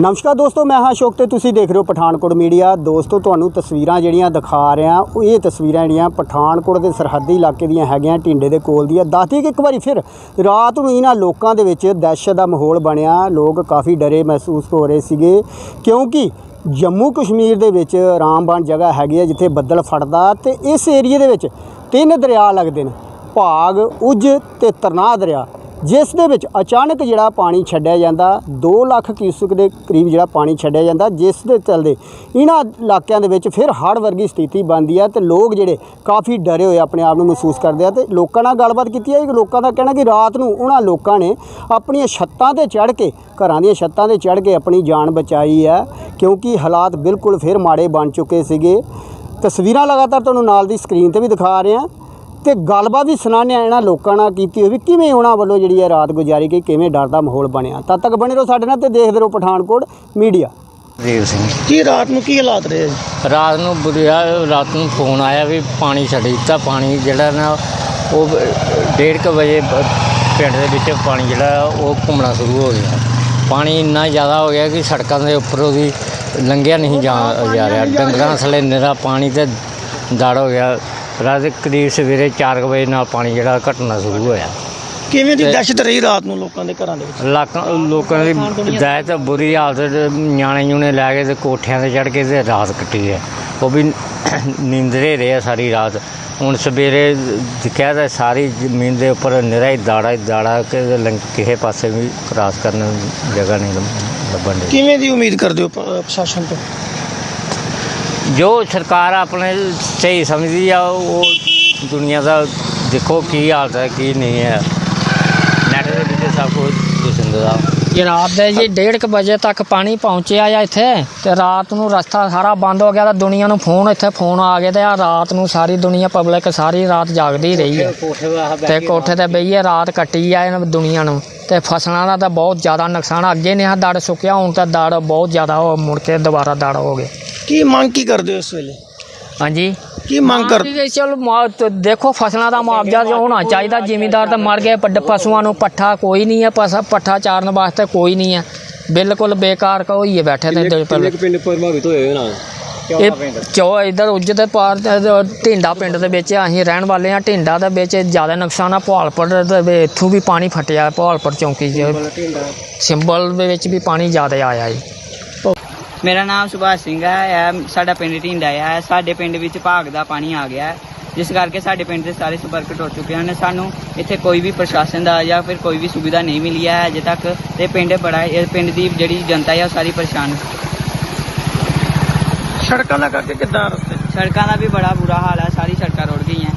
ਨਮਸਕਾਰ ਦੋਸਤੋ, ਮੈਂ ਹਾਂ ਅਸ਼ੋਕ ਤੇ ਤੁਸੀਂ ਦੇਖ ਰਹੇ ਹੋ ਪਠਾਨਕੋਟ ਮੀਡੀਆ। ਦੋਸਤੋ, ਤੁਹਾਨੂੰ ਤਸਵੀਰਾਂ ਜਿਹੜੀਆਂ ਦਿਖਾ ਰਿਹਾ ਉਹ ਇਹ ਤਸਵੀਰਾਂ ਜਿਹੜੀਆਂ ਪਠਾਨਕੋਟ ਦੇ ਸਰਹੱਦੀ ਇਲਾਕੇ ਦੀਆਂ ਹੈਗੀਆਂ ਢਿੰਡੇ ਦੇ ਕੋਲ ਦੀਆਂ। ਦੱਸਦੀ ਕਿ ਇੱਕ ਵਾਰੀ ਫਿਰ ਰਾਤ ਨੂੰ ਇਹਨਾਂ ਲੋਕਾਂ ਦੇ ਵਿੱਚ ਦਹਿਸ਼ਤ ਦਾ ਮਾਹੌਲ ਬਣਿਆ। ਲੋਕ ਕਾਫੀ ਡਰੇ ਮਹਿਸੂਸ ਹੋ ਰਹੇ ਸੀਗੇ, ਕਿਉਂਕਿ ਜੰਮੂ ਕਸ਼ਮੀਰ ਦੇ ਵਿੱਚ ਰਾਮਬਾਨ ਜਗ੍ਹਾ ਹੈਗੀ ਹੈ, ਜਿੱਥੇ ਬੱਦਲ ਫਟਦਾ ਤੇ ਇਸ ਏਰੀਏ ਦੇ ਵਿੱਚ ਤਿੰਨ ਦਰਿਆ ਲੱਗਦੇ ਨੇ। ਭਾਗ, ਉਜ ਤੇ ਤਰਨਾਹ ਦਰਿਆ। ਜਿਸ ਦੇ ਵਿੱਚ ਅਚਾਨਕ ਜਿਹੜਾ ਪਾਣੀ ਛੱਡਿਆ ਜਾਂਦਾ 2 ਲੱਖ ਕਿਊਸਕ ਦੇ ਕਰੀਬ ਜਿਹੜਾ ਪਾਣੀ ਛੱਡਿਆ ਜਾਂਦਾ, ਜਿਸ ਦੇ ਚਲਦੇ ਇਹਨਾਂ ਇਲਾਕਿਆਂ ਦੇ ਵਿੱਚ ਫਿਰ ਹੜ੍ਹ ਵਰਗੀ ਸਥਿਤੀ ਬਣਦੀ ਆ ਤੇ ਲੋਕ ਜਿਹੜੇ ਕਾਫੀ ਡਰੇ ਹੋਏ ਆਪਣੇ ਆਪ ਨੂੰ ਮਹਿਸੂਸ ਕਰਦੇ ਆ ਤੇ ਲੋਕਾਂ ਨਾਲ ਗੱਲਬਾਤ ਕੀਤੀ ਹੈ ਲੋਕਾਂ ਦਾ ਕਹਿਣਾ ਕਿ ਰਾਤ ਨੂੰ ਉਹਨਾਂ ਲੋਕਾਂ ਨੇ ਆਪਣੀਆਂ ਛੱਤਾਂ ਤੇ ਚੜ੍ਹ ਕੇ, ਘਰਾਂ ਦੀਆਂ ਛੱਤਾਂ ਤੇ ਚੜ੍ਹ ਕੇ ਆਪਣੀ ਜਾਨ ਬਚਾਈ ਹੈ ਕਿਉਂਕਿ ਹਾਲਾਤ ਬਿਲਕੁਲ ਫਿਰ ਮਾੜੇ ਬਣ ਚੁੱਕੇ ਸੀਗੇ। ਤਸਵੀਰਾਂ ਲਗਾਤਾਰ ਤੁਹਾਨੂੰ ਨਾਲ ਦੀ ਸਕਰੀਨ ਤੇ ਵੀ ਦਿਖਾ ਰਹੇ ਹਾਂ ਤੇ ਗੱਲਬਾਤ ਵੀ ਸੁਣਾਉਂਦੇ ਹਾਂ ਇਹਨਾਂ ਲੋਕਾਂ ਨਾਲ ਕੀਤੀ ਹੋਈ ਵੀ ਕਿਵੇਂ ਉਹਨਾਂ ਵੱਲੋਂ ਜਿਹੜੀ ਹੈ ਰਾਤ ਗੁਜ਼ਾਰੀ ਗਈ ਕਿਵੇਂ ਡਰ ਦਾ ਮਾਹੌਲ ਬਣਿਆ। ਤਦ ਤੱਕ ਬਣੇ ਰਹੋ ਸਾਡੇ ਨਾਲ ਤੇ ਦੇਖਦੇ ਰਹੋ ਪਠਾਨਕੋਟ ਮੀਡੀਆ। ਦੇਵ ਸਿੰਘ। ਕੀ ਰਾਤ ਨੂੰ ਕੀ ਹਾਲਾਤ ਰਹੇ? ਜੀ? ਰਾਤ ਨੂੰ ਬੁਰਿਆ ਰਾਤ ਨੂੰ ਫੋਨ ਆਇਆ ਵੀ ਪਾਣੀ ਛੱਡ ਦਿੱਤਾ ਪਾਣੀ ਜਿਹੜਾ ਨਾ ਉਹ 1:30 ਵਜੇ ਪਿੰਡ ਦੇ ਵਿੱਚ ਪਾਣੀ ਜਿਹੜਾ ਉਹ ਘੁੰਮਣਾ ਸ਼ੁਰੂ ਹੋ ਗਿਆ। ਪਾਣੀ ਇੰਨਾ ਜ਼ਿਆਦਾ ਹੋ ਗਿਆ ਕਿ ਸੜਕਾਂ ਦੇ ਉੱਪਰੋਂ ਦੀ ਲੰਘਿਆ ਨਹੀਂ ਜਾ ਜਾ ਰਿਹਾ। ਡੰਗਰਾਂ ਥੱਲੇ ਨਿਰਾ ਪਾਣੀ ਤੇ ਦੜ ਹੋ ਗਿਆ। ਰਾਤ ਦੇ ਕਰੀਬ ਸਵੇਰੇ 4 ਵਜੇ ਨਾਲ ਪਾਣੀ ਜਿਹੜਾ ਘਟਣਾ ਸ਼ੁਰੂ ਹੋਇਆ। ਕਿਵੇਂ ਦੀ ਦਹਿਸ਼ਤ ਰਹੀ ਰਾਤ ਨੂੰ ਲੋਕਾਂ ਦੇ ਘਰਾਂ ਦੇ ਵਿੱਚ? ਲਾਕਾਂ ਲੋਕਾਂ ਦੀ ਦਾਇਤ ਬੁਰੀ ਹਾਲਤ ਨਿਆਣੇ ਨਿਊਣੇ ਲੈ ਕੇ ਤੇ ਕੋਠਿਆਂ ਤੇ ਚੜ ਕੇ ਤੇ ਰਾਤ ਕੱਟੀ ਹੈ। ਉਹ ਵੀ ਨੀਂਦਰੇ ਰਹੇ ਆ ਸਾਰੀ ਰਾਤ। ਹੁਣ ਸਵੇਰੇ ਦਿਖਿਆ ਤਾਂ ਸਾਰੀ ਜ਼ਮੀਨ ਦੇ ਉੱਪਰ ਨਿਰਾ ਹੀ ਦਾੜਾ ਹੀ ਦਾੜਾ ਕਿ ਲੰਘ ਕਿਸੇ ਪਾਸੇ ਵੀ ਕ੍ਰਾਸ ਕਰਨ ਨੂੰ ਜਗ੍ਹਾ ਨਹੀਂ ਲੱਭ- ਲੱਭਣ ਦੀ। ਕਿਵੇਂ ਦੀ ਉਮੀਦ ਕਰਦੇ ਹੋ ਪ- ਪ੍ਰਸ਼ਾਸਨ ਤੋਂ? ਜੋ ਸਰਕਾਰ ਆਪਣੇ ਸਹੀ ਸਮਝਦੀ ਆ ਉਹ ਦੁਨੀਆ ਦਾ ਦੇਖੋ ਕੀ ਹਾਲਤ ਹੈ ਕੀ ਨਹੀਂ ਹੈ। ਨੈਟ ਦੇ ਵਿੱਚ ਸਭ ਕੁਝ ਦਿਸਦਾ ਇਹ ਰਾਤ ਦੇ ਜੀ 1:30 ਵਜੇ ਤੱਕ ਪਾਣੀ ਪਹੁੰਚਿਆ ਆ ਇੱਥੇ ਤੇ ਰਾਤ ਨੂੰ ਰਸਤਾ ਸਾਰਾ ਬੰਦ ਹੋ ਗਿਆ ਤਾਂ ਦੁਨੀਆ ਨੂੰ ਫੋਨ ਇੱਥੇ ਫੋਨ ਆ ਗਏ ਤੇ ਆ ਰਾਤ ਨੂੰ ਸਾਰੀ ਦੁਨੀਆ ਪਬਲਿਕ ਸਾਰੀ ਰਾਤ ਜਾਗਦੀ ਰਹੀ ਹੈ ਤੇ ਕੋਠੇ ਤੇ ਬਈਏ ਰਾਤ ਕੱਟੀ ਆ ਇਹਨਾਂ ਦੁਨੀਆ ਨੂੰ ਤੇ ਫਸਲਾਂ ਦਾ ਤਾਂ ਬਹੁਤ ਜ਼ਿਆਦਾ ਨੁਕਸਾਨ ਅੱਗੇ ਨੇ ਆ ਦੜ ਸੁੱਕਿਆ ਹੁਣ ਤਾਂ ਦੜ ਬਹੁਤ ਜ਼ਿਆਦਾ ਹੋ ਮੁੜ ਕੇ ਦੁਬਾਰਾ ਦੜ ਹੋ ਗਏ। ਕੀ ਮੰਗ ਕੀ ਕਰਦੇ ਹੋ ਇਸ ਵੇਲੇ? ਹਾਂਜੀ। ਕੀ ਮੰਗ ਕਰ ਚਲ ਦੇਖੋ ਫਸਲਾਂ ਦਾ ਮੁਆਵਜ਼ਾ ਜੋ ਹੋਣਾ ਚਾਹੀਦਾ ਜ਼ਿਮੀਂਦਾਰ ਤਾਂ ਮਰ ਗਏ ਪੱਡ ਪਸ਼ੂਆਂ ਨੂੰ ਪੱਠਾ ਕੋਈ ਨਹੀਂ ਹੈ ਪਸ- ਪੱਠਾ ਚਾਰਨ ਵਾਸਤੇ ਕੋਈ ਨਹੀਂ ਹੈ। ਬਿਲਕੁਲ ਬੇਕਾਰ ਕੋ ਹੋਈਏ ਬੈਠੇ ਤੇ ਦਿਲ ਪਰ ਪਿੰਡ ਪ੍ਰਭਾਵਿਤ ਹੋਏ ਨਾ ਇਹ ਚੋ ਇਧਰ ਉੱਜ ਦੇ ਪਾਰ ਤੇ ਢਿੰਡਾ ਪਿੰਡ ਦੇ ਵਿੱਚ ਅਸੀਂ ਰਹਿਣ ਵਾਲੇ ਆ ਢਿੰਡਾ ਦੇ ਵਿੱਚ ਜ਼ਿਆਦਾ ਨੁਕਸਾਨ ਆ ਭੋਲਪੁਰ ਦੇ ਇੱਥੋਂ ਵੀ ਪਾਣੀ ਫਟਿਆ ਭੋਲਪੁਰ ਚੌਂਕੀ 'ਚ। ਸਿੰਬਲ ਦੇ ਵਿੱਚ ਵੀ ਪਾਣੀ ਜ਼ਿਆਦਾ ਆਇਆ ਜੀ। ਮੇਰਾ ਨਾਮ ਸੁਭਾਸ਼ ਸਿੰਘ ਹੈ ਇਹ ਸਾਡਾ ਪਿੰਡ ਢਿੰਡਾ ਹੈ ਸਾਡੇ ਪਿੰਡ ਵਿੱਚ ਭਾਗ ਦਾ ਪਾਣੀ ਆ ਗਿਆ। ਹੈ ਜਿਸ ਕਰਕੇ ਸਾਡੇ ਪਿੰਡ ਦੇ ਸਾਰੇ ਸੰਪਰਕ ਟੁੱਟ ਚੁੱਕੇ ਹਨ। ਸਾਨੂੰ ਇੱਥੇ ਕੋਈ ਵੀ ਪ੍ਰਸ਼ਾਸਨ ਦਾ ਜਾਂ ਫਿਰ ਕੋਈ ਵੀ ਸੁਵਿਧਾ ਨਹੀਂ ਮਿਲੀ ਹੈ ਅਜੇ ਤੱਕ। ਤੇ ਪਿੰਡ ਬੜਾ ਇਹ ਪਿੰਡ ਦੀ ਜਿਹੜੀ ਜਨਤਾ ਹੈ ਉਹ ਸਾਰੀ ਪਰੇਸ਼ਾਨ ਸੜਕਾਂ ਦਾ ਕਰਕੇ ਕਿੱਦਾਂ ਰਸਤੇ? ਸੜਕਾਂ ਦਾ ਵੀ ਬੜਾ ਬੁਰਾ ਹਾਲ ਹੈ। ਸਾਰੀ ਸੜਕਾਂ ਰੁੜ ਗਈਆਂ।